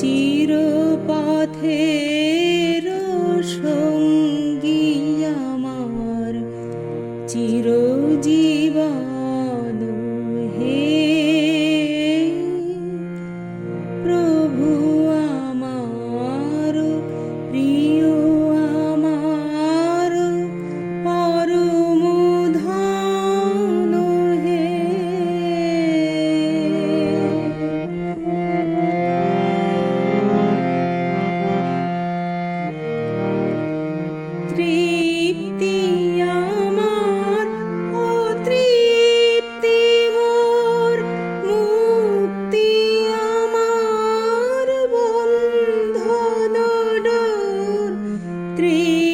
চিরপথের সঙ্গী আমার চিরজীবন free.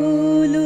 সকল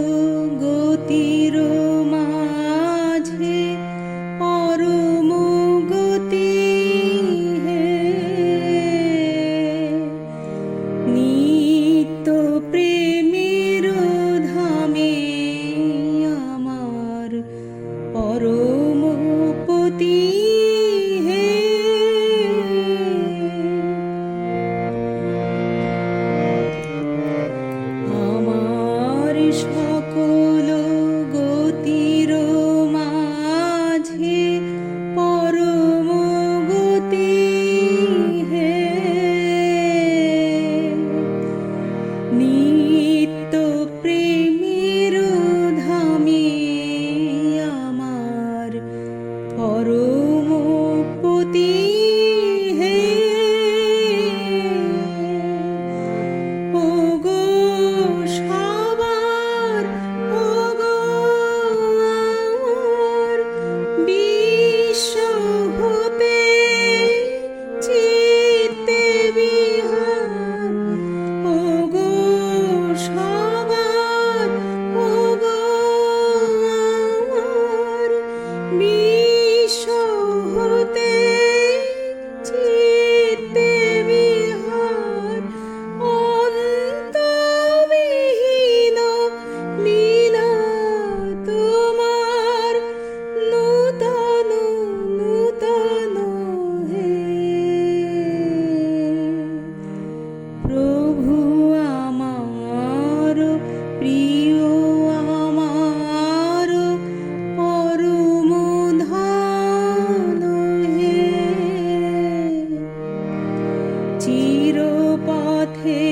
চিরপথে